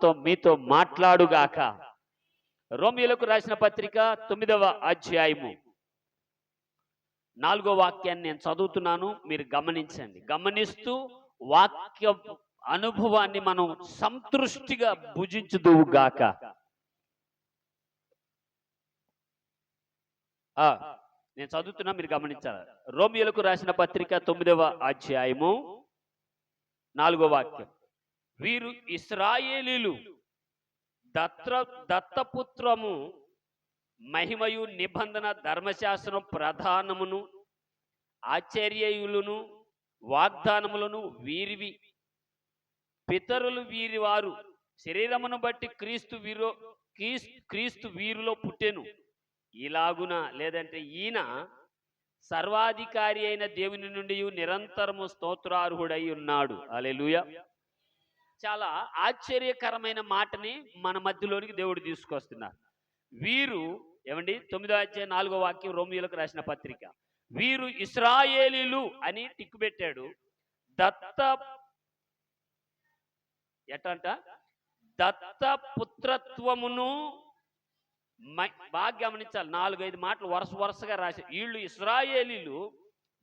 నాతో మీతో మాట్లాడుగాక. రోమియోలకు రాసిన పత్రిక తొమ్మిదవ అధ్యాయము. నాలుగో వాక్యాన్ని నేను చదువుతున్నాను మీరు గమనించండి. గమనిస్తూ వాక్య అనుభవాన్ని మనం సంతృష్టిగా భుజించుదువు గాక నేను చదువుతున్నా మీరు గమనించాలి. రోమియోలకు రాసిన పత్రిక తొమ్మిదవ అధ్యాయము నాలుగో వాక్యం. వీరు ఇస్రాయేలీలు. దత్త దత్తపుత్రము మహిమయు నిబంధన ధర్మశాస్త్రం ప్రధానమును ఆశ్చర్యయులను వాగ్దానములను వీరివి. పితరులు వీరి వారు శరీరమును బట్టి క్రీస్తు వీరో క్రీస్తు వీరిలో పుట్టెను. ఇలాగున లేదంటే ఈయన సర్వాధికారి అయిన దేవుని నుండి నిరంతరము స్తోత్రార్హుడై ఉన్నాడు. అలెలుయ చాలా ఆశ్చర్యకరమైన మాటని మన మధ్యలోనికి దేవుడు తీసుకొస్తున్నారు. వీరు ఏమండి? తొమ్మిదో అధ్యాయ నాలుగో వాక్యం రోమియోలకు రాసిన పత్రిక. వీరు ఇస్రాయేలీలు అని టిక్కు పెట్టాడు దత్త ఎట్టంట? దత్త పుత్రత్వమును మ- బాగా గమనించాలి. నాలుగైదు మాటలు వరుస వరుసగా రాసి వీళ్ళు ఇస్రాయేలీలు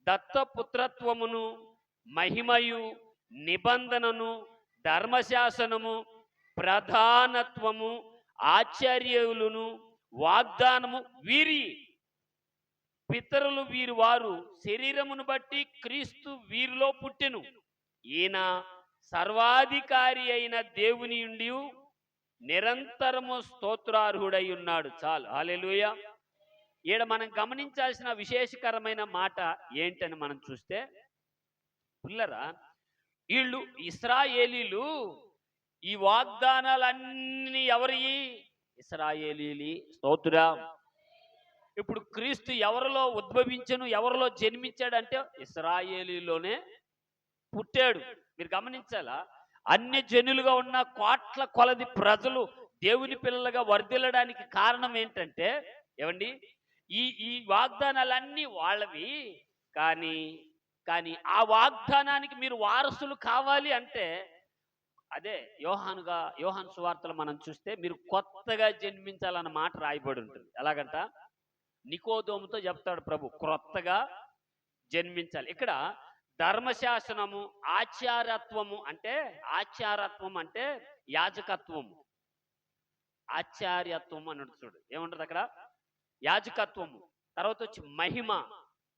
దత్త పుత్రత్వమును మహిమయు నిబంధనను ధర్మశాసనము ప్రధానత్వము ఆచార్యులను వాగ్దానము వీరి పితరులు వీరి వారు శరీరమును బట్టి క్రీస్తు వీరిలో పుట్టెను. ఈయన సర్వాధికారి అయిన దేవుని ఉండి నిరంతరము స్తోత్రార్హుడై ఉన్నాడు. చాలు. హాలెలుయ ఈడ మనం గమనించాల్సిన విశేషకరమైన మాట ఏంటని మనం చూస్తే పిల్లరా వీళ్ళు ఇస్రాయేలీలు. ఈ వాగ్దానాలన్నీ ఎవరి? ఇస్రాయేలీలి. స్తోత్రా. ఇప్పుడు క్రీస్తు ఎవరిలో ఉద్భవించను ఎవరిలో జన్మించాడంటే ఇస్రాయేలీలోనే పుట్టాడు. మీరు గమనించాలా? అన్ని జనులుగా ఉన్న కోట్ల కొలది ప్రజలు దేవుని పిల్లలుగా వర్ధిల్లడానికి కారణం ఏంటంటే ఏమండి? ఈ ఈ వాగ్దానాలన్నీ వాళ్ళవి. కానీ కానీ ఆ వాగ్దానానికి మీరు వారసులు కావాలి అంటే అదే యోహానుగా యోహాన్ సువార్తలు మనం చూస్తే మీరు కొత్తగా జన్మించాలన్న మాట రాయబడి ఉంటుంది. ఎలాగంట? నికోదోముతో చెప్తాడు ప్రభు క్రొత్తగా జన్మించాలి. ఇక్కడ ధర్మశాసనము ఆచారత్వము అంటే ఆచారత్వం అంటే యాజకత్వము. ఆచార్యత్వం అని చూడు ఏముంటుంది అక్కడ? యాజకత్వము. తర్వాత వచ్చి మహిమ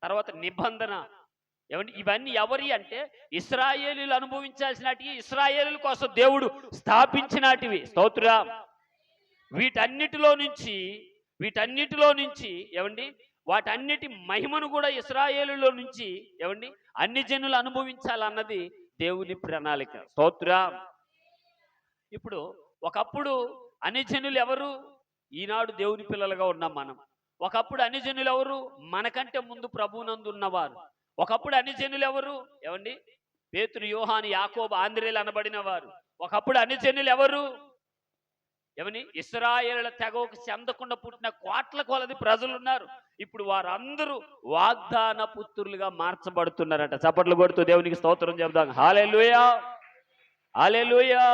తర్వాత నిబంధన ఏమండి? ఇవన్నీ ఎవరి అంటే ఇస్రాయేలీలు అనుభవించాల్సినటివి ఇస్రాయేలీల కోసం దేవుడు స్థాపించినటివి. స్తోత్ర వీటన్నిటిలో నుంచి వీటన్నిటిలో నుంచి ఏమండి? వాటన్నిటి మహిమను కూడా ఇస్రాయేలులో నుంచి ఏమండి? అన్ని జనులు అనుభవించాలన్నది దేవుని ప్రణాళిక. స్తోత్ర ఇప్పుడు ఒకప్పుడు అన్ని జనులు ఎవరు? ఈనాడు దేవుని పిల్లలుగా ఉన్నాం మనం. ఒకప్పుడు అన్ని జనులు ఎవరు? మనకంటే ముందు ప్రభునందు ఉన్నవారు. ఒకప్పుడు అన్ని జనులు ఎవరు? ఏమండి? పేతురు యోహాను యాకోబు ఆంధ్రేయులు అనబడిన వారు ఒకప్పుడు అన్ని జనులు ఎవరు? ఏమని ఇస్రాయేళ్ళ తెగకు చెందకుండా పుట్టిన కోట్ల కొలది ప్రజలు ఉన్నారు. ఇప్పుడు వారందరూ వాగ్దాన పుత్రులుగా మార్చబడుతున్నారట. చప్పట్లు కొడుతూ దేవునికి స్తోత్రం చెప్దాం హాలే హాలెలుయా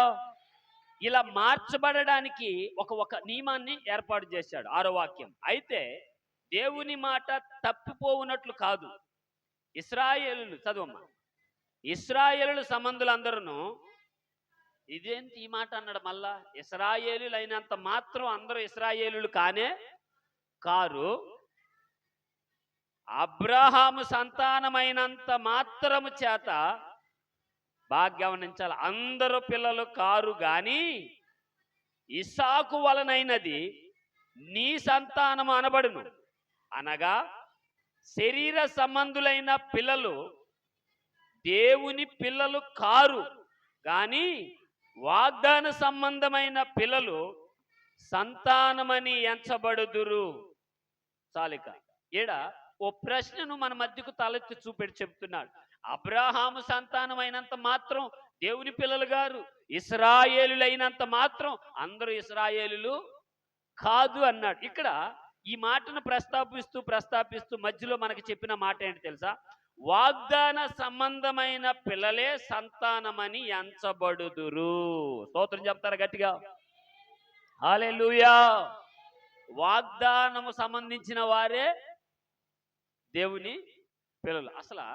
ఇలా మార్చబడడానికి ఒక ఒక నియమాన్ని ఏర్పాటు చేశాడు. ఆరో వాక్యం. అయితే దేవుని మాట తప్పిపోవునట్లు కాదు. ఇస్రాయేలులు చదువమ్మా. ఇస్రాయేలు సంబంధులందరూ ఇదేంటి ఈ మాట అన్నాడు మళ్ళా? ఇస్రాయేలు అయినంత మాత్రం అందరూ ఇస్రాయేలు కానే కారు. అబ్రహాము సంతానమైనంత మాత్రము చేత బాగా గమనించాలి. అందరు పిల్లలు కారు గాని ఇసాకు వలనైనది నీ సంతానము అనబడును. అనగా శరీర సంబంధులైన పిల్లలు దేవుని పిల్లలు కారు. కానీ వాగ్దాన సంబంధమైన పిల్లలు సంతానమని ఎంచబడుదురు. చాలిక. ఈడ ఓ ప్రశ్నను మన మధ్యకు తలెత్తి చూపెట్టి చెప్తున్నాడు. అబ్రహాము సంతానమైనంత మాత్రం దేవుని పిల్లలు గారు ఇస్రాయేలులైనంత మాత్రం అందరూ ఇస్రాయేలులు కాదు అన్నాడు. ఇక్కడ ఈ మాటను ప్రస్తాపిస్తూ ప్రస్తాపిస్తూ మధ్యలో మనకి చెప్పిన మాట ఏంటి తెలుసా? వాగ్దాన సంబంధమైన పిల్లలే సంతానమని ఎంచబడుదురు. స్తోత్రం చెప్తారా గట్టిగా? హాలెలూయా వాగ్దానము సంబంధించిన వారే దేవుని పిల్లలు. అసలు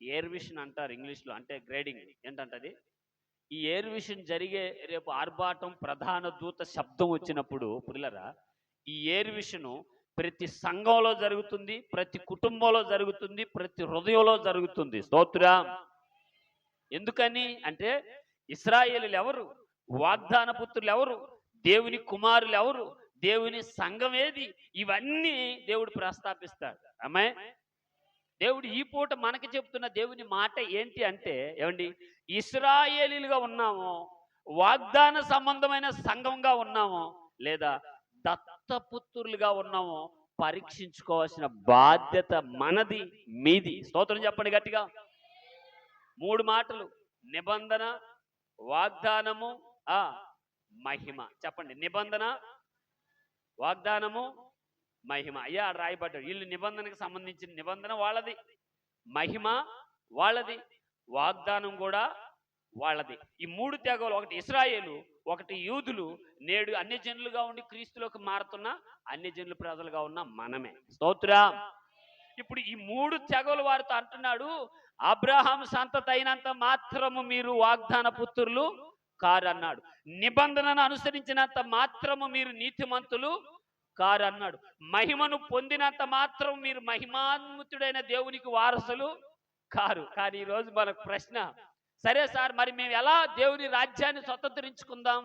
ఎయిర్ విషన్ అంటారు ఇంగ్లీష్లో అంటే గ్రేడింగ్. ఏంటంటది? ఈ ఎయిర్ విషన్ జరిగే రేపు ఆర్భాటం ప్రధాన దూత శబ్దం వచ్చినప్పుడు పిల్లరా ఈ ఎయిర్ విషను ప్రతి సంఘంలో జరుగుతుంది ప్రతి కుటుంబంలో జరుగుతుంది ప్రతి హృదయంలో జరుగుతుంది. స్తోత్రం. ఎందుకని అంటే ఇస్రాయేలీలు ఎవరు? వాగ్దాన పుత్రులు ఎవరు? దేవుని కుమారులు ఎవరు? దేవుని సంఘం ఏది? ఇవన్నీ దేవుడు ప్రస్తాపిస్తాడు. అమ్మాయి దేవుడు ఈ పూట మనకి చెప్తున్న దేవుని మాట ఏంటి అంటే ఏమండి? ఇస్రాయేలీలుగా ఉన్నామో వాగ్దాన సంబంధమైన సంఘంగా ఉన్నామో లేదా దత్తపుత్రులుగా ఉన్నామో పరీక్షించుకోవాల్సిన బాధ్యత మనది మీది. స్తోత్రం చెప్పండి గట్టిగా. మూడు మాటలు. నిబంధన వాగ్దానము ఆ మహిమ. చెప్పండి. నిబంధన వాగ్దానము మహిమ. అయ్యా రాయబడ్డాడు. వీళ్ళు నిబంధనకు సంబంధించిన నిబంధన వాళ్ళది. మహిమ వాళ్ళది. వాగ్దానం కూడా వాళ్ళది. ఈ మూడు త్యాగాలు ఒకటి ఇస్రాయేలు ఒకటి యూదులు నేడు అన్ని జనులుగా ఉండి క్రీస్తులోకి మారుతున్న అన్ని జనులు ప్రజలుగా ఉన్న మనమే. స్తోత్రా. ఇప్పుడు ఈ మూడు తెగలు వారితో అంటున్నాడు అబ్రహాం సంతతి అయినంత మాత్రము మీరు వాగ్దాన పుత్రులు కారు అన్నాడు నిబంధనను అనుసరించినంత మాత్రము మీరు నీతిమంతులు కారు అన్నాడు మహిమను పొందినంత మాత్రం మీరు మహిమాన్వితుడైన దేవునికి వారసులు కారు. కానీ ఈరోజు మనకు ప్రశ్న సరే సార్ మరి మేము ఎలా దేవుని రాజ్యాన్ని స్వతంత్రించుకుందాం?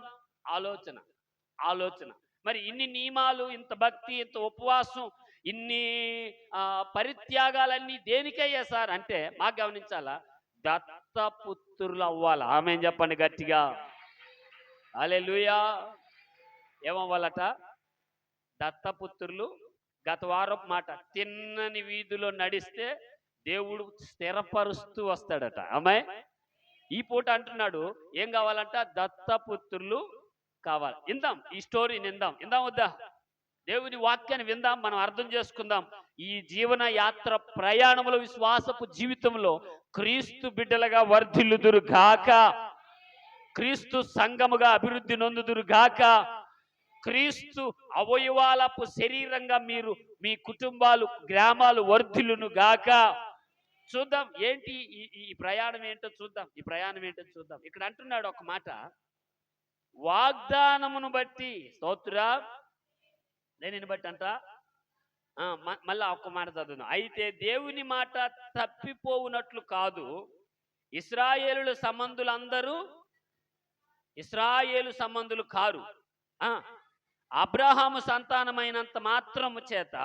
ఆలోచన ఆలోచన. మరి ఇన్ని నియమాలు ఇంత భక్తి ఇంత ఉపవాసం ఇన్ని పరిత్యాగాలన్నీ దేనికయ్యా సార్? అంటే మాకు గమనించాలా? దత్తపుత్రులు అవ్వాలి ఆమె చెప్పండి గట్టిగా? అలే ఏమవ్వాలట? దత్తపుత్రులు గత వారపు మాట తిన్నని వీధిలో నడిస్తే దేవుడు స్థిరపరుస్తూ వస్తాడట. అమ్మాయి ఈ పూట అంటున్నాడు ఏం కావాలంట? దత్తపుత్రులు కావాలి. ఇందాం ఈ స్టోరీని ఇందాం ఇందాం వద్దా? దేవుని వాక్యాన్ని విందాం మనం అర్థం చేసుకుందాం. ఈ జీవన యాత్ర ప్రయాణముల విశ్వాసపు జీవితంలో క్రీస్తు బిడ్డలుగా వర్ధిల్లుదురు గాక. క్రీస్తు సంఘముగా అభివృద్ధి నొందుదురు గాక. క్రీస్తు అవయవాలపు శరీరంగా మీరు మీ కుటుంబాలు గ్రామాలు వర్ధిల్లును గాక. చూద్దాం ఏంటి ఈ ఈ ప్రయాణం ఏంటో చూద్దాం. ఈ ప్రయాణం ఏంటో చూద్దాం. ఇక్కడ అంటున్నాడు ఒక మాట. వాగ్దానమును బట్టి స్తోత్ర దేనిని బట్టి అంట? మళ్ళా ఒక్క మాట చదువును అయితే దేవుని మాట తప్పిపోవునట్లు కాదు ఇస్రాయేలుల సంబంధులందరూ ఇస్రాయేలు సంబంధులు కారు. ఆ, అబ్రహాము సంతానమైనంత మాత్రము చేత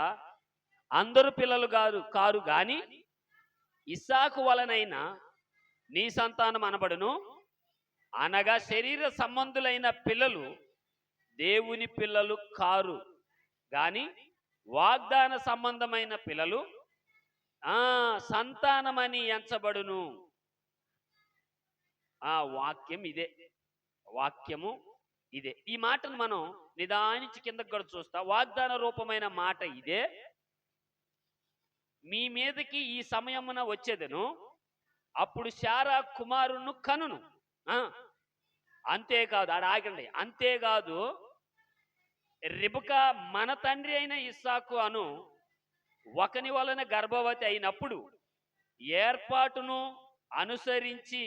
అందరు పిల్లలు కారు కారు గాని ఇస్సాకు వలనైన నీ సంతానం అనబడును. అనగా శరీర సంబంధులైన పిల్లలు దేవుని పిల్లలు కారు. గాని వాగ్దాన సంబంధమైన పిల్లలు ఆ సంతానమని ఎంచబడును. ఆ వాక్యం ఇదే. వాక్యము ఇదే. ఈ మాటను మనం నిదానించి కిందకు కూడా చూస్తా. వాగ్దాన రూపమైన మాట ఇదే. మీ మీదకి ఈ సమయమున వచ్చేదను. అప్పుడు శారా కుమారును కనును. ఆ, అంతేకాదు ఆడ ఆగండి. అంతేకాదు రిబుక మన తండ్రి అయిన ఇస్సాకు అను ఒకని వలన గర్భవతి అయినప్పుడు ఏర్పాటును అనుసరించి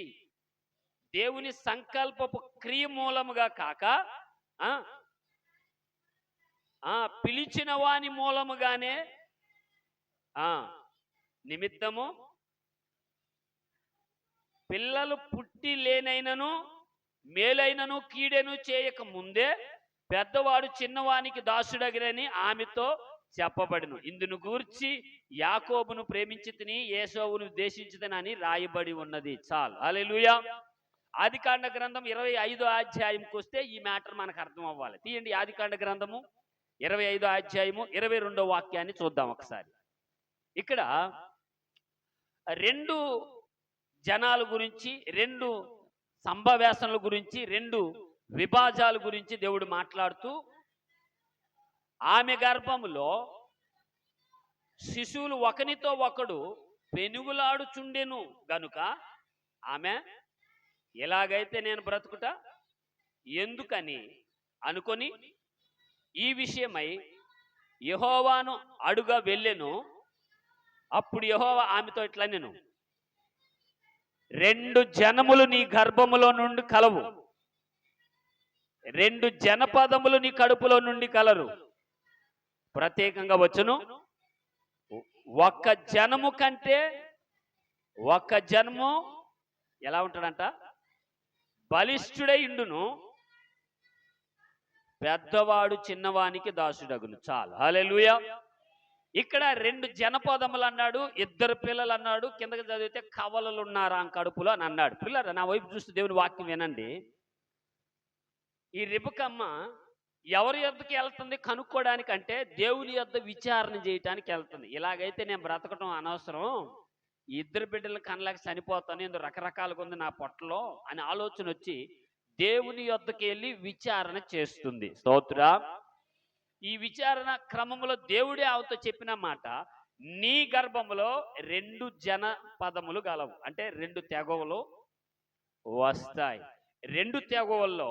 దేవుని సంకల్పపు క్రియ మూలముగా కాక ఆ, పిలిచిన వాని మూలముగానే నిమిత్తము పిల్లలు పుట్టి లేనైనను మేలైనను కీడెను చేయక ముందే పెద్దవాడు చిన్నవానికి దాసుడగిరని ఆమెతో చెప్పబడిను. ఇందును గూర్చి యాకోబును ప్రేమించి తిని ఏసోవును ఉద్దేశించుతనని రాయబడి ఉన్నది. చాలు. అలెలుయా ఆదికాండ గ్రంథం ఇరవై ఐదో అధ్యాయంకి వస్తే ఈ మ్యాటర్ మనకు అర్థం అవ్వాలి. తీయండి ఆదికాండ గ్రంథము ఇరవై ఐదో అధ్యాయము ఇరవై రెండో వాక్యాన్ని చూద్దాం ఒకసారి. ఇక్కడ రెండు జనాల గురించి రెండు సంభవ్యాసనల గురించి రెండు విభాజాల గురించి దేవుడు మాట్లాడుతూ ఆమె గర్భములో శిశువులు ఒకనితో ఒకడు పెనుగులాడుచుండెను గనుక ఆమె ఎలాగైతే నేను బ్రతుకుట ఎందుకని అనుకొని ఈ విషయమై యహోవాను అడుగా వెళ్ళెను అప్పుడు యహోవ ఆమెతో ఇట్లా నేను రెండు జనములు నీ గర్భములో నుండి కలవు. రెండు జనపదములు నీ కడుపులో నుండి కలరు. ప్రత్యేకంగా వచ్చును. ఒక్క జనము కంటే ఒక్క జనము ఎలా ఉంటాడంట? బలిష్ఠుడై ఇండును పెద్దవాడు చిన్నవానికి దాసుడగును. చాలు. హల్లెలూయా. ఇక్కడ రెండు జనపదములు అన్నాడు ఇద్దరు పిల్లలు అన్నాడు కిందకి చదివితే కవలలు ఉన్నారా కడుపులో అని అన్నాడు. పిల్లలు నా వైపు చూస్తే దేవుని వాక్యం వినండి. ఈ రిబకమ్మ ఎవరి యొద్దకి వెళ్తుంది? కనుక్కోవడానికి అంటే దేవుని యొద్ద విచారణ చేయటానికి వెళ్తుంది. ఇలాగైతే నేను బ్రతకటం అనవసరం. ఈ ఇద్దరు బిడ్డలు కనలేక చనిపోతాను ఇందులో రకరకాలుగా ఉంది నా పొట్టలో అని ఆలోచన వచ్చి దేవుని యొద్దకి వెళ్ళి విచారణ చేస్తుంది. స్తోత్ర. ఈ విచారణ క్రమంలో దేవుడే ఆవుతో చెప్పిన మాట నీ గర్భములో రెండు జన పదములు గలవు. అంటే రెండు తెగవలు వస్తాయి. రెండు తెగవల్లో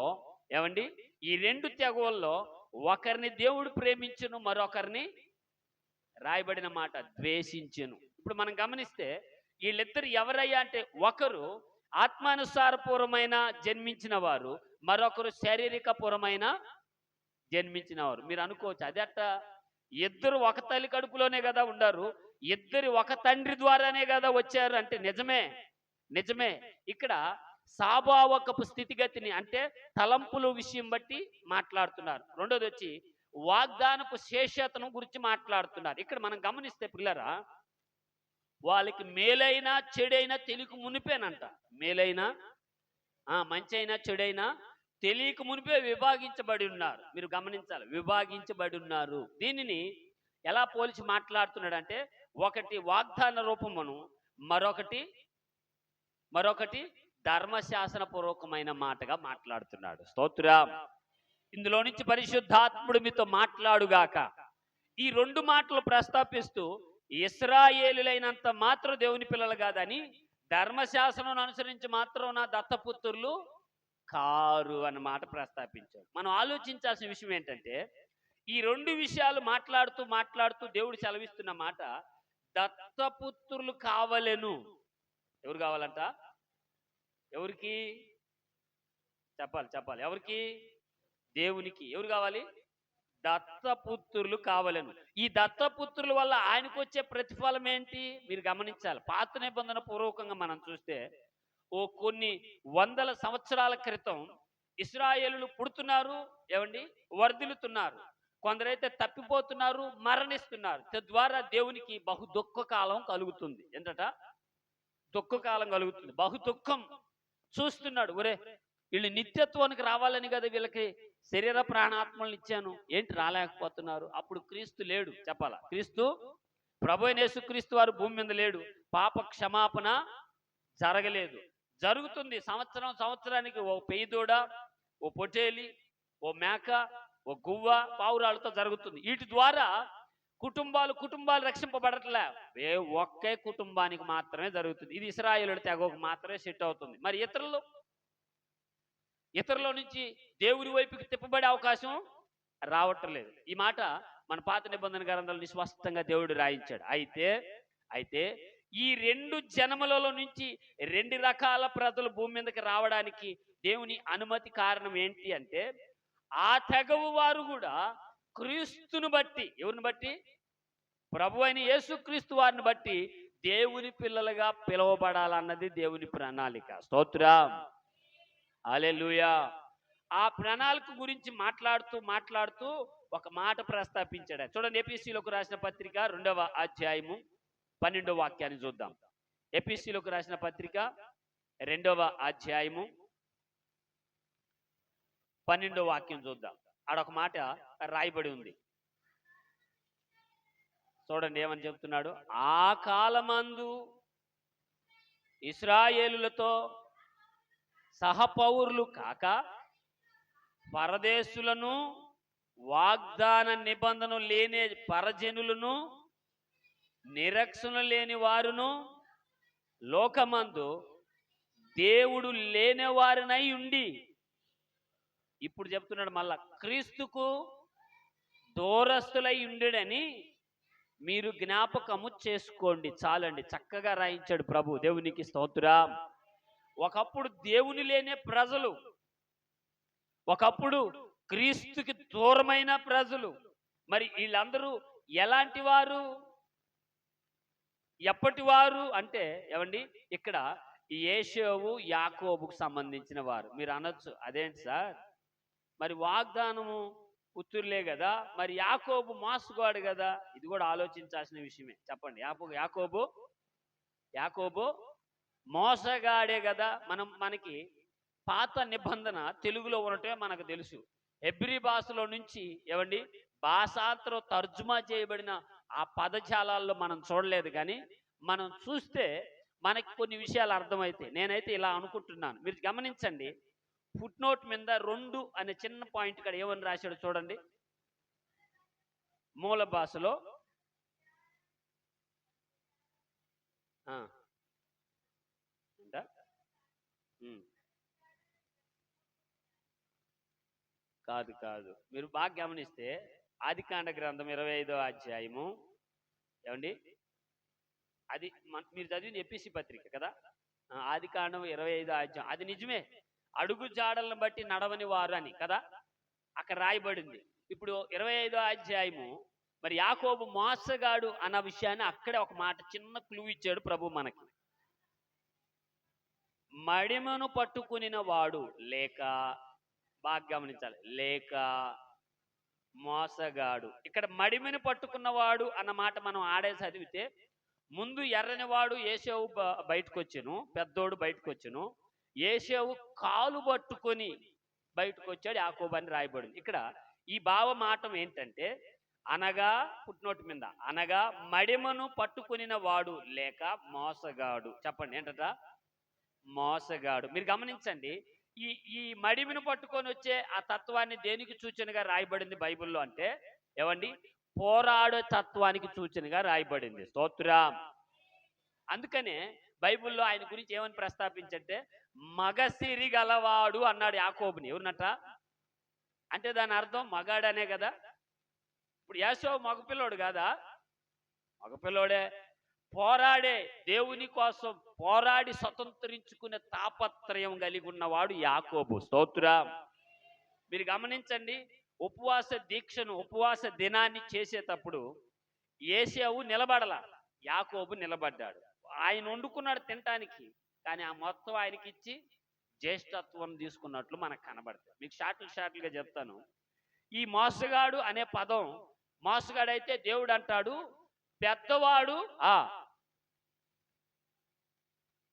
ఏమండి? ఈ రెండు తెగవల్లో ఒకరిని దేవుడు ప్రేమించును మరొకరిని రాయబడిన మాట ద్వేషించును. ఇప్పుడు మనం గమనిస్తే వీళ్ళిద్దరు ఎవరయ్యా అంటే ఒకరు ఆత్మానుసారపూర్వమైన జన్మించిన వారు మరొకరు శారీరకపూర్వమైన జన్మించిన వారు మీరు అనుకోవచ్చు అదట ఇద్దరు ఒక తల్లి కడుపులోనే కదా ఉండారు ఇద్దరు ఒక తండ్రి ద్వారానే కదా వచ్చారు అంటే నిజమే నిజమే. ఇక్కడ సాభావకపు స్థితిగతిని అంటే తలంపుల విషయం బట్టి మాట్లాడుతున్నారు. రెండోది వచ్చి వాగ్దానపు శేషతను గురించి మాట్లాడుతున్నారు. ఇక్కడ మనం గమనిస్తే పిల్లరా వాళ్ళకి మేలైనా చెడైనా తెలియక మునిపేనంట. మేలైనా ఆ, మంచైనా చెడైనా తెలియక మునిపే విభాగించబడి ఉన్నారు. మీరు గమనించాలి విభాగించబడి ఉన్నారు. దీనిని ఎలా పోల్చి మాట్లాడుతున్నాడంటే ఒకటి వాగ్దాన రూపమును మరొకటి మరొకటి ధర్మశాసన పూర్వకమైన మాటగా మాట్లాడుతున్నాడు. స్తోత్రం. ఇందులో నుంచి పరిశుద్ధాత్ముడు మీతో మాట్లాడుగాక. ఈ రెండు మాటలు ప్రస్తాపిస్తూ ఇస్రాయేలులైనంత మాత్రం దేవుని పిల్లలు కాదని ధర్మశాసనం అనుసరించి మాత్రం నా దత్తపుత్రులు కారు అన్న మాట ప్రస్తాపించాడు. మనం ఆలోచించాల్సిన విషయం ఏంటంటే ఈ రెండు విషయాలు మాట్లాడుతూ మాట్లాడుతూ దేవుడు సెలవిస్తున్న మాట దత్తపుత్రులు కావలెను. ఎవరు కావాలంట? ఎవరికి? చెప్పాలి చెప్పాలి. ఎవరికి? దేవునికి. ఎవరు కావాలి? దత్తపుత్రులు కావలను. ఈ దత్తపుత్రుల వల్ల ఆయనకు వచ్చే ప్రతిఫలం ఏంటి? మీరు గమనించాలి. పాత నిబంధన పూర్వకంగా మనం చూస్తే ఓ కొన్ని వందల సంవత్సరాల క్రితం ఇస్రాయేలు పుడుతున్నారు ఏమండి? వర్ధిల్లుతున్నారు. కొందరైతే తప్పిపోతున్నారు మరణిస్తున్నారు. తద్వారా దేవునికి బహు దుఃఖ కాలం కలుగుతుంది. ఏంటట? దుఃఖ కాలం కలుగుతుంది. బహు దుఃఖం చూస్తున్నాడు. ఒరే వీళ్ళు నిత్యత్వానికి రావాలని కదా వీళ్ళకి శరీర ప్రాణాత్మలను ఇచ్చాను. ఏంటి రాలేకపోతున్నారు? అప్పుడు క్రీస్తు లేడు. చెప్పాలా? క్రీస్తు? ప్రభు యేసుక్రీస్తు వారు భూమి మీద లేడు. పాప క్షమాపణ జరగలేదు. జరుగుతుంది సంవత్సరం సంవత్సరానికి ఓ పెయ్యదూడ ఓ పొటేలి ఓ మేక ఓ గువ్వ పావురాలతో జరుగుతుంది. వీటి ద్వారా కుటుంబాలు కుటుంబాలు రక్షింపబడట్లే. ఏ ఒక్కే కుటుంబానికి మాత్రమే జరుగుతుంది. ఇది ఇస్రాయేలుడి తెగకు మాత్రమే సెట్ అవుతుంది. మరి ఇతరులు? ఇతరుల నుంచి దేవుని వైపుకి తిప్పబడే అవకాశం రావట్లేదు. ఈ మాట మన పాత నిబంధన గ్రంథాలని స్పష్టంగా దేవుడు రాయించాడు. అయితే అయితే ఈ రెండు జనములలో నుంచి రెండు రకాల ప్రజలు భూమి మీదకి రావడానికి దేవుని అనుమతి కారణం ఏంటి అంటే ఆ తెగవు వారు కూడా క్రీస్తుని బట్టి ఎవరిని బట్టి? ప్రభు అయిన యేసుక్రీస్తు వారిని బట్టి దేవుని పిల్లలుగా పిలువబడాలన్నది దేవుని ప్రణాళిక. స్తోత్రం. లూయా ఆ ప్రణాళిక గురించి మాట్లాడుతూ మాట్లాడుతూ ఒక మాట ప్రస్తాపించాడు. చూడండి ఏపీసీలోకి రాసిన పత్రిక రెండవ అధ్యాయము. పన్నెండో వాక్యాన్ని చూద్దాం. ఎపిసిలోకి రాసిన పత్రిక రెండవ అధ్యాయము పన్నెండో వాక్యం చూద్దాం. ఆడొక మాట రాయబడి ఉంది. చూడండి ఏమని చెప్తున్నాడు? ఆ కాలమందు ఇస్రాయేలులతో సహపౌరులు కాక పరదేశులను వాగ్దాన నిబంధన లేని పరజనులను నిరక్షణ లేని వారును లోకమందు దేవుడు లేనివారినై ఉండి ఇప్పుడు చెప్తున్నాడు మళ్ళా క్రీస్తుకు దూరస్తులై ఉండడని మీరు జ్ఞాపకము చేసుకోండి చాలండి చక్కగా రాయించాడు ప్రభు దేవునికి స్తోత్రం. ఒకప్పుడు దేవుని లేనే ప్రజలు ఒకప్పుడు క్రీస్తుకి దూరమైన ప్రజలు మరి వీళ్ళందరూ ఎలాంటి వారు? ఎప్పటి వారు అంటే ఏమండి? ఇక్కడ ఏషోవు యాకోబుకు సంబంధించిన వారు. మీరు అనొచ్చు. అదేంటి సార్? మరి వాగ్దానము పుత్రులే కదా? మరి యాకోబు మాసుకోడు కదా? ఇది కూడా ఆలోచించాల్సిన విషయమే. చెప్పండి. యాకో యాకోబు? యాకోబు మోసగాడే కదా? మనం మనకి పాత నిబంధన తెలుగులో ఉండటమే మనకు తెలుసు. ఎబ్రి భాషలో నుంచి ఏమండి? భాషాంతరం తర్జుమా చేయబడిన ఆ పదజాలాల్లో మనం చూడలేదు కానీ మనం చూస్తే మనకి కొన్ని విషయాలు అర్థమవుతాయి నేనైతే ఇలా అనుకుంటున్నాను. మీరు గమనించండి. ఫుట్ నోట్ మీద రెండు అనే చిన్న పాయింట్ ఇక్కడ ఏమని రాశాడు చూడండి. మూల భాషలో కాదు కాదు. మీరు బాగా గమనిస్తే ఆదికాండ గ్రంథం ఇరవై ఐదో అధ్యాయము. ఏమండి? అది మీరు చదివింది ఎపిసి పత్రిక కదా? ఆదికాండం ఇరవై ఐదో అధ్యాయం. అది నిజమే. అడుగు జాడలను బట్టి నడవని వారు అని కదా? అక్కడ రాయబడింది. ఇప్పుడు ఇరవై ఐదో అధ్యాయము మరి యాకోబు మోసగాడు అన్న విషయాన్ని అక్కడే ఒక మాట చిన్న క్లూ ఇచ్చాడు ప్రభు మనకి. మడిమను పట్టుకునిన వాడు లేక బాగా గమనించాలి లేక మోసగాడు. ఇక్కడ మడిమని పట్టుకున్నవాడు అన్న మాట మనం ఆడే చదివితే ముందు ఎర్రని వాడు ఏసేవు బయటకు వచ్చాను పెద్దోడు బయటకు వచ్చాను ఏసేవు కాలు పట్టుకొని బయటకు వచ్చాడు యాకోబని రాయబడింది. ఇక్కడ ఈ భావ మాటం ఏంటంటే అనగా పుట్టినోటి మీద అనగా మడిమను పట్టుకునిన వాడు లేక మోసగాడు. చెప్పండి ఏంటట? మోసగాడు. మీరు గమనించండి ఈ ఈ మడిమిని పట్టుకొని వచ్చే ఆ తత్వాన్ని దేనికి సూచనగా రాయబడింది బైబిల్లో అంటే ఏమండి? పోరాడే తత్వానికి సూచనగా రాయబడింది. స్తోత్రం. అందుకనే బైబిల్లో ఆయన గురించి ఏమని ప్రస్తాపించంటే మగసిరి గలవాడు అన్నాడు యాకోబుని. ఎవరినట? అంటే దాని అర్థం మగాడనే కదా. ఇప్పుడు యాసో మగపిల్లోడు కాదా? మగపిల్లోడే. పోరాడే దేవుని కోసం పోరాడి స్వతంత్రించుకునే తాపత్రయం కలిగి ఉన్నవాడు యాకోబు. స్తోత్ర. మీరు గమనించండి ఉపవాస దీక్షను ఉపవాస దినాన్ని చేసేటప్పుడు ఏసావు నిలబడల యాకోబు నిలబడ్డాడు. ఆయన వండుకున్నాడు తినటానికి కానీ ఆ మొత్తం ఆయనకి ఇచ్చి జ్యేష్ఠత్వం తీసుకున్నట్లు మనకు కనబడుతుంది మీకు షార్ట్లు షార్ట్లుగా చెప్తాను. ఈ మోసగాడు అనే పదం మోసగాడైతే దేవుడు అంటాడు పెద్దవాడు ఆ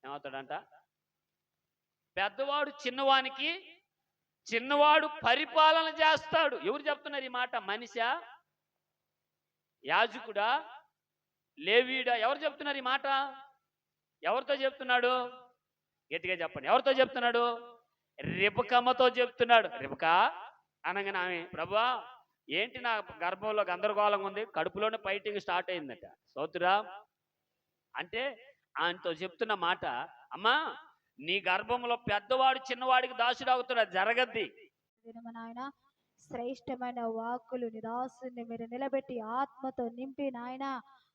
ఏమవుతాడంట? పెద్దవాడు చిన్నవానికి చిన్నవాడు పరిపాలన చేస్తాడు. ఎవరు చెప్తున్నారు ఈ మాట? మనిషా యాజకుడా లేవీడా? ఎవరు చెప్తున్నారు ఈ మాట? ఎవరితో చెప్తున్నాడు? గట్టిగా చెప్పండి. ఎవరితో చెప్తున్నాడు? రిబకమ్మతో చెప్తున్నాడు. రిబక అనగానే ఆమె ప్రభా ఏంటి నా గర్భంలో గందరగోళంగా ఉంది? కడుపులోనే ఫైటింగ్ స్టార్ట్ అయిందట. సోతురా అంటే ఆయనతో చెప్తున్న మాట అమ్మా నీ గర్భంలో పెద్దవాడు చిన్నవాడికి దాసుడు అవుతున్నా జరగద్ది శ్రేష్టమైన వాక్కులు నిరాశని మీరు నిలబెట్టి ఆత్మతో నింపి నాయన.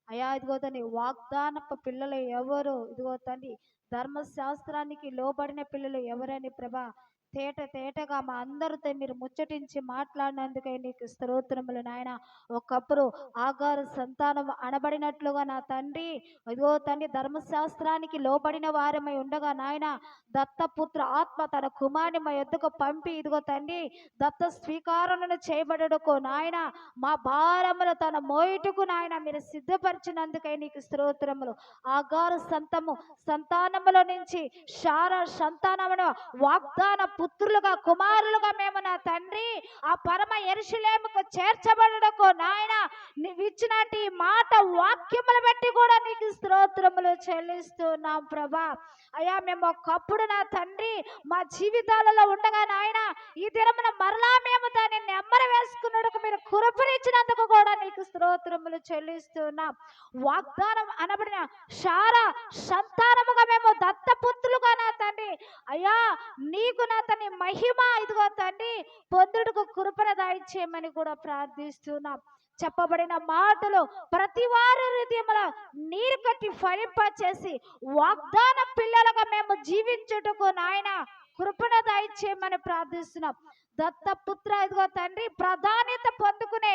అయా ఇదిగో తండ్రి వాగ్దానప్ప పిల్లలు ఎవరు? ఇదిగో తండ్రి ధర్మశాస్త్రానికి లోబడిన పిల్లలు ఎవరని ప్రభా? తేట తేటగా మా అందరితో మీరు ముచ్చటించి మాట్లాడినందుకై నీకు స్తోత్రములు నాయన. ఒకప్పుడు ఆగారు సంతానం అనబడినట్లుగా నా తండ్రి ఇదిగో తండ్రి ధర్మశాస్త్రానికి లోబడిన వారమై ఉండగా నాయన దత్తపుత్ర ఆత్మ తన కుమారుని మా ఎద్దుకు పంపి ఇదిగో తండ్రి దత్త స్వీకారణను చేయబడుటకు నాయన. మా భారములు తన మోయిటుకు నాయన మీరు సిద్ధపరిచినందుకై నీకు స్తోత్రములు. ఆగారు సంతము సంతానముల నుంచి శార సంతానమును వాగ్దాన పుత్రులుగా కుమారులుగా మేము నా తండ్రి ఆ పరమ ఎరుషులేముకు చేర్చబడకు నాయన నీవు ఇచ్చినట్టు ఈ మాట వాక్యములు బట్టి కూడా నీకు స్తోత్రములు చెల్లిస్తున్నాం ప్రభా. అయ్యా మేము ఒకప్పుడు నా తండ్రి మా జీవితాలలో ఉండగా నాయన ఈ దినమున మరలా మేము దాన్ని నెమ్మర వేసుకున్నట్టుకు మీరు కురపునిచ్చినందుకు కూడా నీకు స్తోత్రములు చెల్లిస్తున్నాం. వాగ్దానం అనబడిన శారా సంతానముగా మేము దత్తపుత్రులుగా నా తండ్రి. అయ్యా నీకు నా నీ మహిమ ఇదిగో తండ్రి పొందుడుకు కృపణ దాయిచ్చేయమని కూడా ప్రార్థిస్తున్నాం. చెప్పబడిన మాటలు ప్రతి వారి హృదయంలో నీరు కట్టి ఫలింప చేసి వాగ్దాన పిల్లలుగా మేము జీవించుటకు నాయన కృపణ దాయిచ్చేయమని ప్రార్థిస్తున్నాం. దత్తపుత్ర ఇదిగో తండ్రి ప్రాధాన్యత పొందుకునే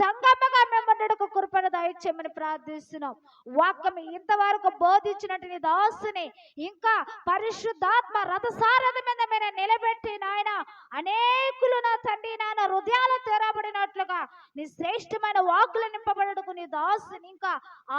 సంగమగా మేము కృపణ దాయిచ్చేయమని ప్రార్థిస్తున్నాం. వాక్యం ఇంతవరకు బోధించినట్టు నీ దాసుని ఇంకా పరిశుద్ధాత్మ రథసారథ మీద నిలబెట్టి నాయన అనేకులు నా తండ్రి నాయన హృదయాల తెరబడినట్లుగా నీ శ్రేష్టమైన వాకులు నింపబడటకు నీ దాసుని ఇంకా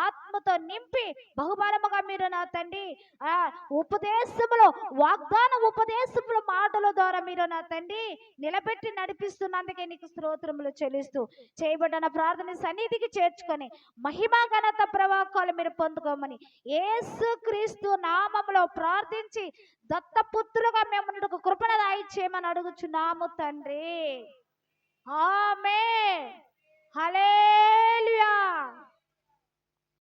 ఆత్మతో నింపి బహుమానముగా మీరు నా తండ్రి. ఆ ఉపదేశములో వాగ్దాన ఉపదేశముల మాటల ద్వారా మీరు నా తండ్రి నిలబెట్టి నడిపిస్తున్నందుకే నీకు స్తోత్రములు చెల్లిస్తూ చేయబడిన ప్రార్థన సన్నిధికి చేర్చుకొని మహిమా ఘనత ప్రవాకాలు మీరు పొందుకోమని ఏసు క్రీస్తు నామములో ప్రార్థించి దత్తపుత్రులుగా మేము కృపణ దాయిచ్చేయమని అడుగుచున్నాము తండ్రి. ఆమె హలేలుయా